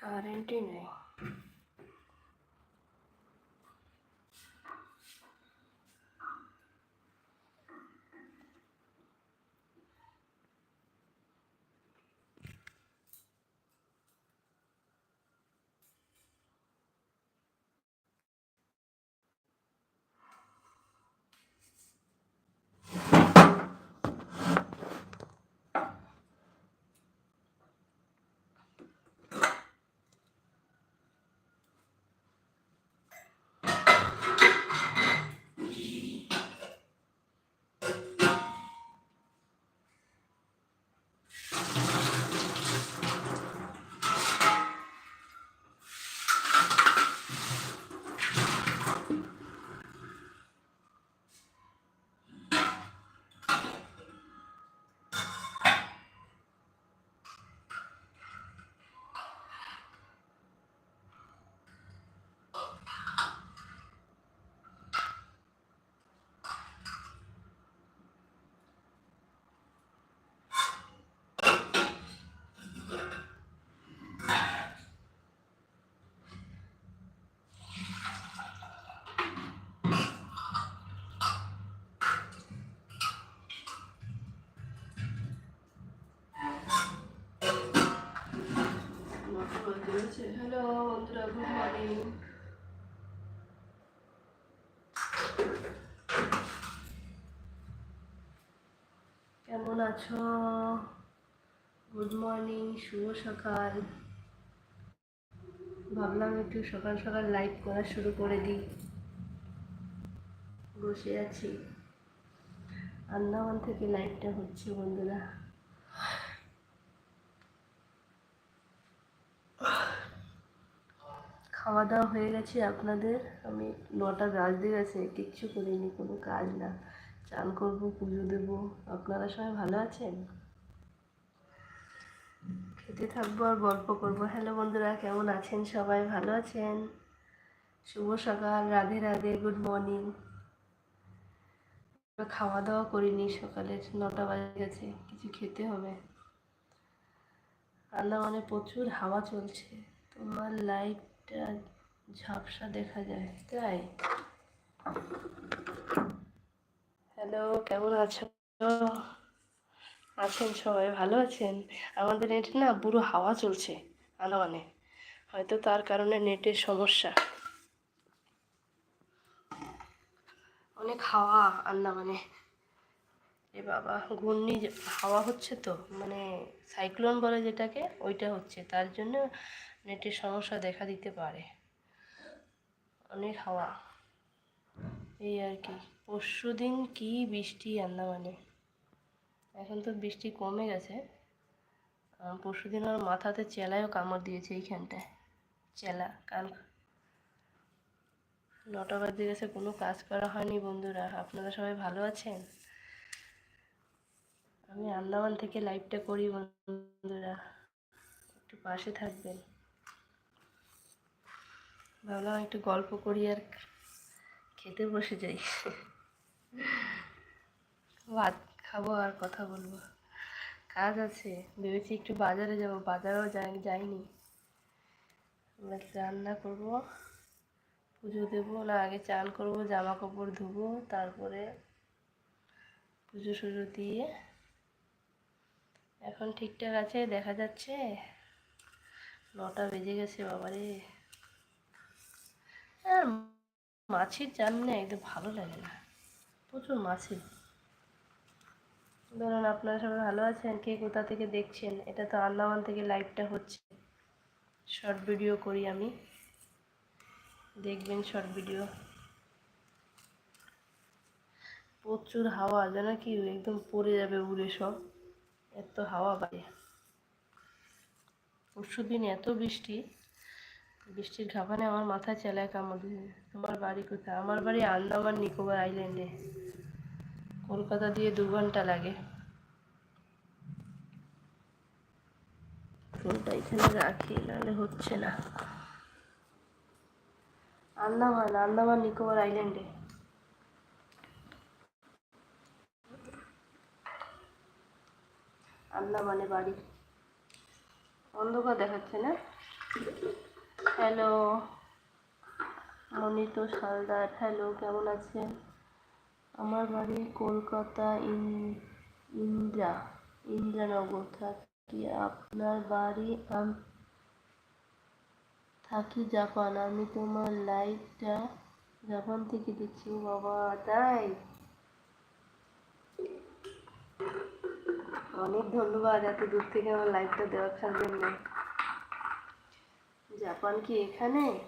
কারেন্টই নেই নটা গেছে হ্যালো বন্ধুরা গুড মর্নিং কেমন আছো? গুড মর্নিং শুভ সকাল। ভাবলাম একটু সকাল সকাল লাইভ করা শুরু করে দিই। বসে আছি। আন্দামান থেকে লাইভটা হচ্ছে, বন্ধুরা। খাওয়া দাওয়া হয়ে গেছে আপনাদের। আমি নটা বাজতে গেছে, কিচ্ছু করিনি, কোনো কাজ না। চান করব, পুজো দেবো। আপনারা সবাই ভালো আছেন? খেতে থাকব আর গল্প করব। হ্যালো বন্ধুরা, কেমন আছেন সবাই? ভালো আছেন? শুভ সকাল, রাধে রাধে, গুড মর্নিং। খাওয়া দাওয়া করিনি সকালে, নটা বাজে গেছে, কিছু খেতে হবে। আন্দামানে প্রচুর হাওয়া চলছে। তোমার ঝাপসা দেখা যায়, তাই? হ্যালো কেমন আছো? আছেন সবাই, ভালো আছেন? আমাদের নেটে না বুড়ো হাওয়া চলছে আন্দামানে হয়তো তার কারণে নেটের সমস্যা। অনেক হাওয়া আন্দামানে। এ বাবা, ঘূর্ণি হাওয়া হচ্ছে তো মানে সাইক্লোন বলে যেটাকে, ওইটা হচ্ছে। তার জন্য নেটের সমস্যা দেখা দিতে পারে। অনেক হাওয়া। এই আর কি। পরশু দিন কী বৃষ্টি আন্দামানে? এখন তো বৃষ্টি কমে গেছে। পরশু দিন আমার মাথাতে চেলায়ও কামড় দিয়েছে এইখানটায়। চেলা কাল নটা বাজে গেছে, কোনো কাজ করা হয়নি বন্ধুরা। আপনারা সবাই ভালো আছেন? আমি আন্দামান থেকে লাইভটা করি বন্ধুরা। একটু পাশে থাকবেন। ভাবলাম একটু গল্প করি আর খেতে বসে যাই। ভাত খাব আর কথা বলব। কাজ আছে, ভেবেছি একটু বাজারে যাব, বাজারেও যাই যাইনি। রান্না করব, পুজো দেবো, না আগে চান করব জামা কাপড় ধুবো, তারপরে পুজো সুজো দিয়ে এখন ঠিকঠাক আছে, দেখা যাচ্ছে। নটা বেজে গেছে, বাবারে। আর মাছির চান না একদম ভালো লাগে না। প্রচুর মাছি ধরুন আপনারা সবাই ভালো আছেন, কে কোথা থেকে দেখছেন, এটা তো আন্দামান থেকে লাইভটা হচ্ছে। শর্ট ভিডিও করি আমি। দেখবেন শর্ট ভিডিও। প্রচুর হাওয়া, যেন কি একদম পড়ে যাবে উড়ে সব। এত হাওয়া বাইরে পরশু দিন এত বৃষ্টি। বৃষ্টির ঘাপানে আমার মাথায় চেলায় কামড় তোমার বাড়ি কোথায়? আমার বাড়ি আন্দামান নিকোবর আইল্যান্ডে। কলকাতা দিয়ে দু ঘণ্টা লাগে। ফোনটা এখানে রাখি, নাহলে হচ্ছে না। আন্দামান আন্দামান নিকোবর আইল্যান্ডে। আন্দামানে বাড়ি। অন্ধকার দেখাচ্ছে না? হ্যালো মনিত সালদার। হ্যালো কেমন আছেন? আমার বাড়ি কলকাতা, ইন, ইন্দ্রা, ইন্দ্রানগর। থাকি আপনার বাড়ি থাকি জাপান। আমি তোমার লাইভটা জাপান থেকে দেখছি। বাবা, তাই? অনেক ধন্যবাদ এত দূর থেকে আমার লাইভটা দেখার জন্য। জাপান কি এখানে?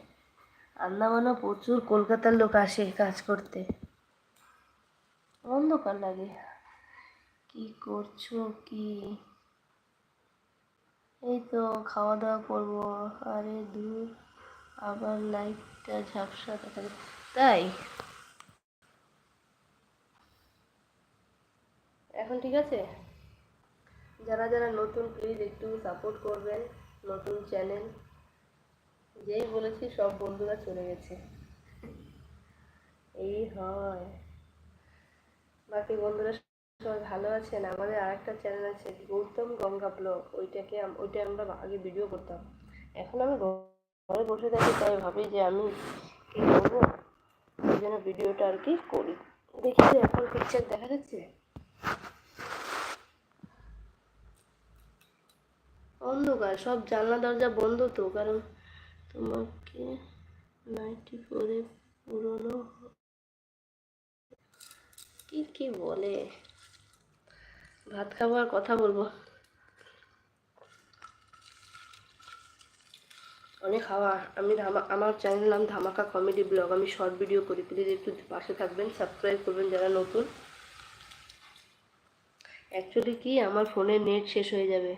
আন্দামানও প্রচুর কলকাতার লোক আসে কাজ করতে। অন্ধকার লাগে। কি করছ কি? এই তো খাওয়া দাওয়া করব। আরে দূর, আবার লাইটটা ঝাপসা দেখা তাই? এখন ঠিক আছে? যারা যারা নতুন প্লিজ একটু সাপোর্ট করবেন। নতুন চ্যানেল যেই বলেছি, সব বন্ধুরা চলে গেছে। এই হয়। বাকি বন্ধুরা সবাই ভালো আছেন? আমাদের আরেকটা চ্যানেল আছে, গৌতম গঙ্গা ব্লগ ওইটাকে ওইটা আমরা আগে ভিডিও করতাম। এখন আমি ঘরে বসে থাকি, তাই ভাবি যে আমি কী করব? ওই জন্য ভিডিওটা আর কি করি। দেখি যে এখন পিকচার দেখা যাচ্ছে? অন্ধকার, সব জানলা দরজা বন্ধ তো, কারণ তোমাকে নাইটি পরে পুরনো কি কি বলে? ভাত খাব আর কথা বলব। অনেক হাওয়া আমি ধামা, আমার চ্যানেল নাম ধামাকা কমেডি ব্লগ আমি শর্ট ভিডিও করি। প্লিজ একটু পাশে থাকবেন সাবস্ক্রাইব করবেন যারা নতুন। অ্যাকচুয়ালি কি? আমার ফোনে নেট শেষ হয়ে যাবে।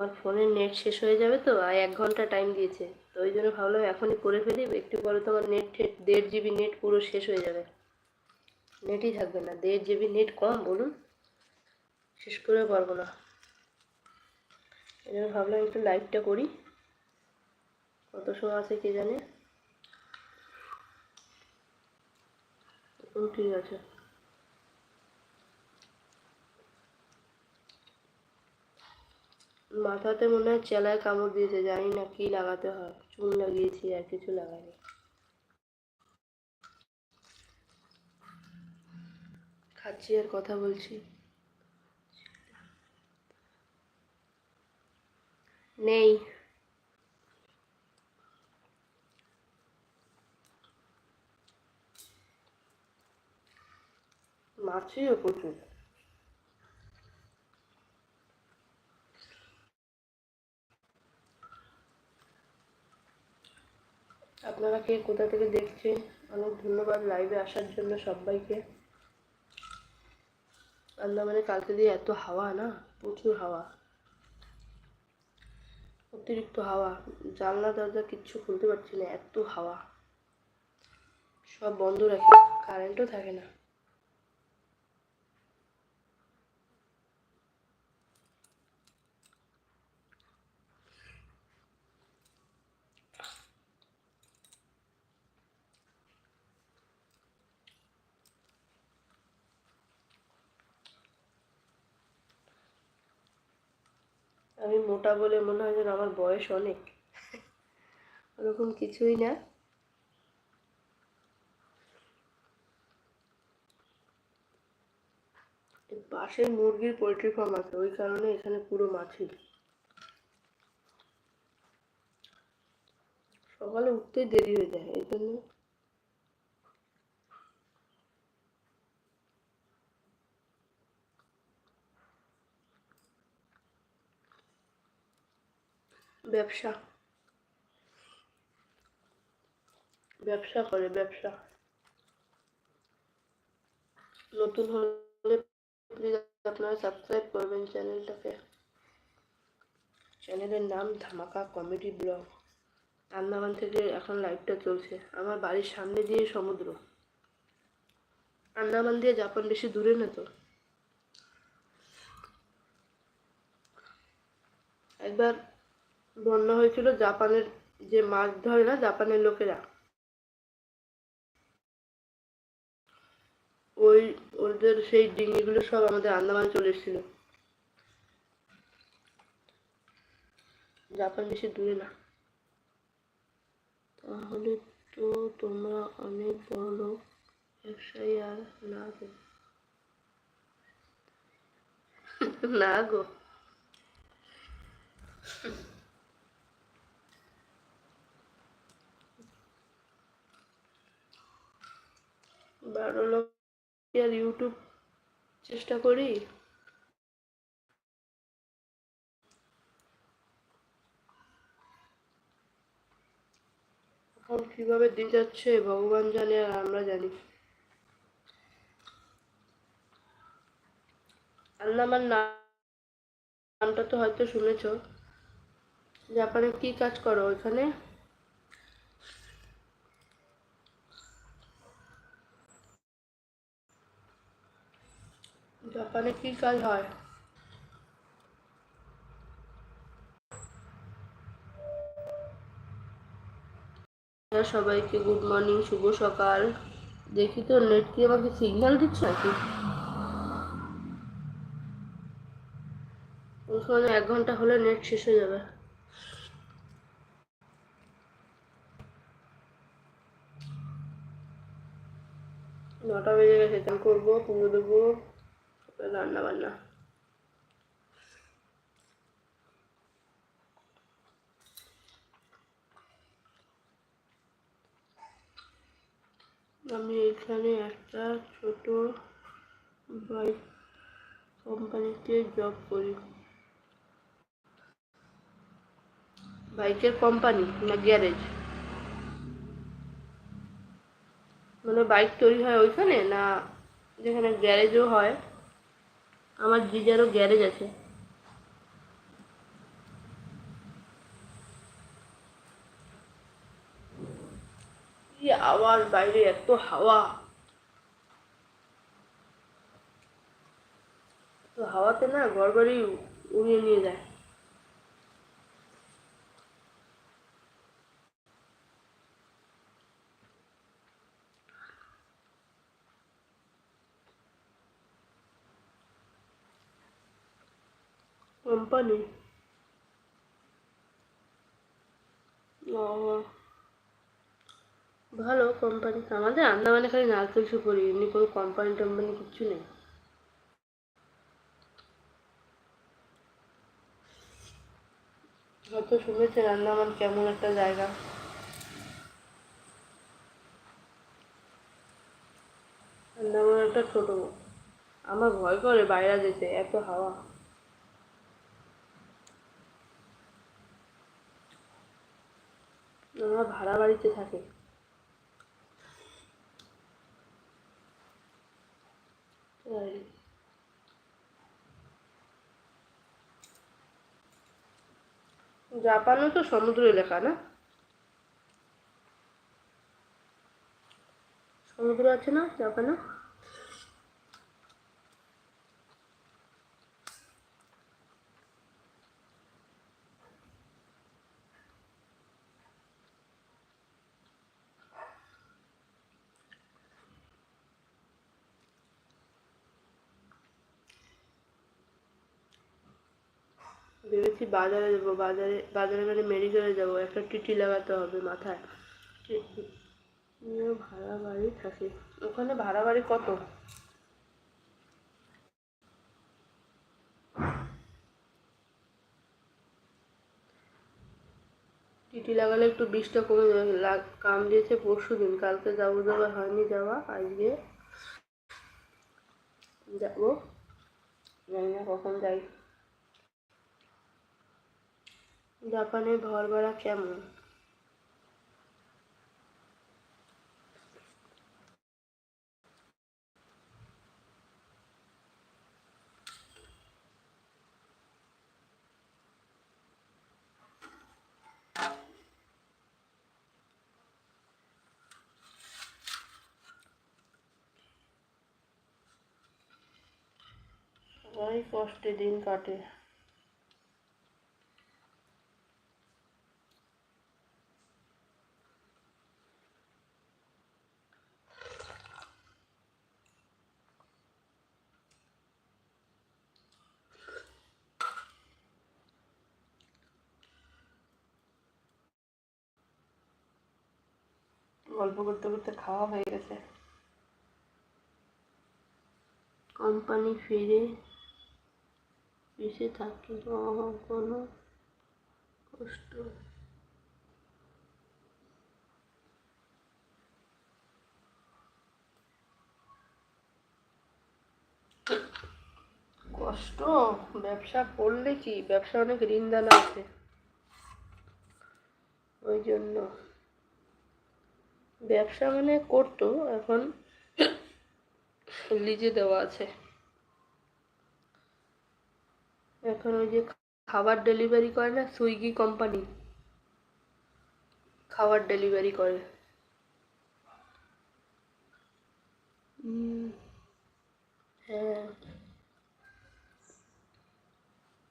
আমার ফোনের নেট শেষ হয়ে যাবে তো, আর এক ঘণ্টা টাইম দিয়েছে। তো ওই জন্য ভাবলাম এখনই করে ফেলি, একটু পরে তোমার নেট ঠেট দেড় জিবি নেট পুরো শেষ হয়ে যাবে। নেটই থাকবে না, দেড় জিবি নেট কম বলুন, শেষ করে পারব না। এই জন্য ভাবলাম একটু লাইভটা করি। কত সময় আছে কে জানে? ঠিক আছে। মাথাতে মনে হয় চেলায় কামড় দিয়েছে, জানি না কি লাগাতে হয়। চুন লাগিয়েছি, আর কিছু লাগাইনি। খাচ্ছি আর কথা বলছি। নেই। মাছিও প্রচুর। আপনারা কে কোথা থেকে দেখছেন? অনেক ধন্যবাদ লাইভে আসার জন্য সবাইকে। আন্দামানে কালকে দিয়ে এত হাওয়া না? প্রচুর হাওয়া। অতিরিক্ত হাওয়া। জানলা, দরজা কিচ্ছু খুলতে পারছি না, এত হাওয়া। সব বন্ধ রাখি কারেন্টও থাকে না। আমি মোটা বলে মনে হয় যেন আমার বয়স অনেক। ওরকম কিছুই না। পাশে মুরগির পোলট্রি ফার্ম আছে, ওই কারণে এখানে পুরো মাছি। সকালে উঠতেই দেরি হয়ে যায়, এই জন্য ব্যবসা। ব্যবসা করে, ব্যবসা। নতুন হলে প্লিজ আপনারা সাবস্ক্রাইব করবেন চ্যানেলটাকে। চ্যানেলের নাম ধামাকা কমেডি ব্লগ আন্দামান থেকে এখন লাইভটা চলছে। আমার বাড়ির সামনে দিয়ে সমুদ্র। আন্দামান দিয়ে জাপান বেশি দূরে না তো? একবার বন্যা হয়েছিল জাপানের যে মাছ ধরে না, জাপানের লোকেরা। ওই ওদের সেই ডিঙিগুলো সব আমাদের আন্দামানে চলে এসেছিল। জাপান বেশি দূরে না। তাহলে তো তোমরা অনেক বড় লোক ব্যবসায়ী আর না গো। না গো। আর ইউটিউব চেষ্টা করি। এখন কীভাবে দিন যাচ্ছে ভগবান জানে আর আমরা জানি। আন্দামান নামটা তো হয়তো শুনেছ। জাপানে কি কাজ করো ওইখানে? জাপানে কি কাজ হয়? সবাইকে গুড মর্নিং শুভ সকাল। দেখি তো নেট কি আমাকে সিগন্যাল দিচ্ছে নাকি? ওখানে এক ঘণ্টা হলে নেট শেষ হয়ে যাবে। নটা বেজে গেছে করব পুজো দেবো। রান্না বান্না আমি এখানে একটা ছোট বাইক কোম্পানিতে জব করি। বাইকের কোম্পানি না গ্যারেজ মানে বাইক তৈরি হয় ওইখানে না যেখানে গ্যারেজও হয়? আমার জিজারও গ্যারেজ আছে। আওয়াজ বাইরে, এত হাওয়া। তো হাওয়াতে না ঘর উড়িয়ে নিয়ে যায়। কোম্পানি। ভালো কোম্পানি। আমাদের আন্দামানে খালি নারকেল সুপারি এমনি কোনো কোম্পানি টোম্পানি কিচ্ছু নেই। হয়তো শুনেছেন আন্দামান কেমন একটা জায়গা। আন্দামান একটা ছোট। আমার ভয় করে বাইরে যেতে, এত হাওয়া। আমরা ভাড়া বাড়িতে থাকি। জাপানও তো সমুদ্র এলাকা না? সমুদ্র আছে না জাপানে? ভেবেছি বাজারে যাব, বাজারে বাজারে মানে মেডিকেলে যাব। একটা টিটি লাগাতে হবে মাথায়। ভাড়া বাড়ি থাকে। ওখানে ভাড়া বাড়ি কত? টিটি লাগালে একটু বিষটা কমে যাবে। কাম দিয়েছে পরশু দিন। কালকে যাব যাব, হয়নি যাওয়া। আজকে যাব। জানি না কখন যাই। জাপানে ঘর ভাড়া কেমন কষ্টে দিন কাটে। গল্প করতে করতে খাওয়া হয়ে গেছে। কোম্পানি ফিরে এসে থাকি কোনো কষ্ট। কষ্ট? ব্যবসা করলে কি? ব্যবসা অনেক ঋণদানা আছে। ওই জন্য। ব্যবসা মানে করতো, এখন লিজে দেওয়া আছে। এখন ওই যে খাবার ডেলিভারি করে না, সুইগি কোম্পানি। খাবার ডেলিভারি করে। হ্যাঁ।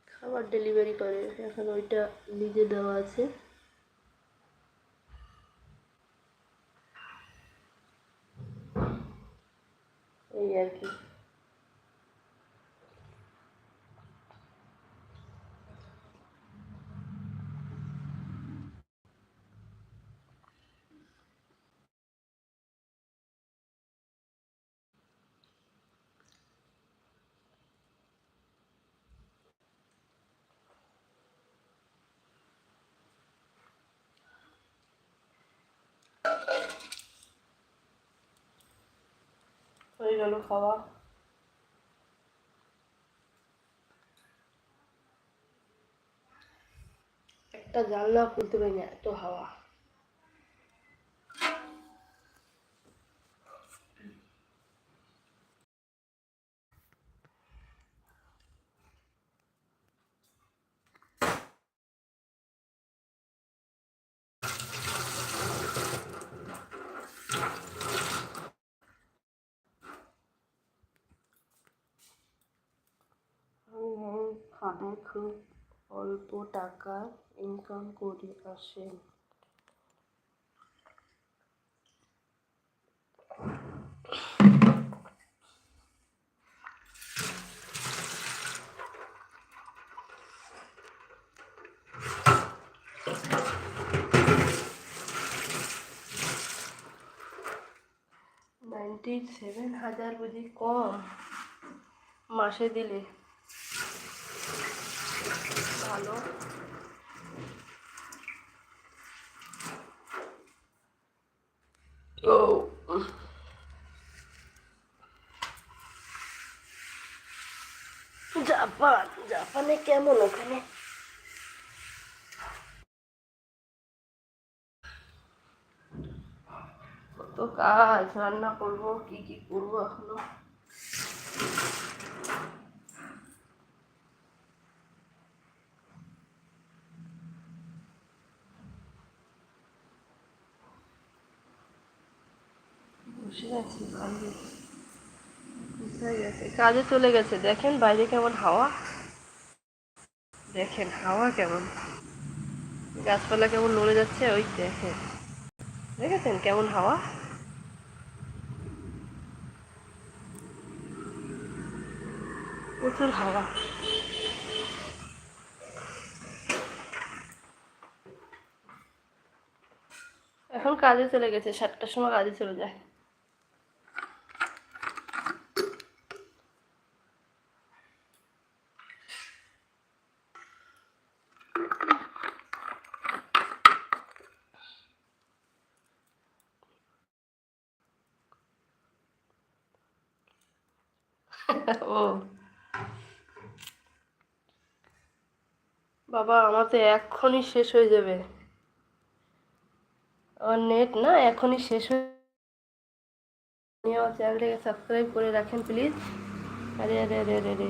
খাবার ডেলিভারি করে, এখন ওইটা লিজে দেওয়া আছে। এই আর কি হয়ে গেল খাওয়া। একটা জানলা খুলতে পারি না এত হাওয়া। খানে খুব অল্প টাকা ইনকাম করি আসেন। নাইনটি সেভেন হাজার বুঝি কম। মাসে দিলে ভালো। জাপান জাপানে কেমন ওখানে? কত কাজ রান্না করব কি কি করব এখনও? গেছে? কাজে চলে গেছে। দেখেন বাইরে কেমন হাওয়া। দেখেন হাওয়া কেমন। গাছপালা কেমন নড়ে যাচ্ছে, ওই দেখেন। দেখেছেন কেমন হাওয়া? প্রচুর হাওয়া। এখন কাজে চলে গেছে, সাতটার সময় কাজে চলে যায়। বাবা, আমার তো এক্ষুনি শেষ হয়ে যাবে। আমার নেট না এখনই শেষ হয়ে আমার চ্যানেলটাকে সাবস্ক্রাইব করে রাখেন প্লিজ আরে আরে আরে আরে আরে।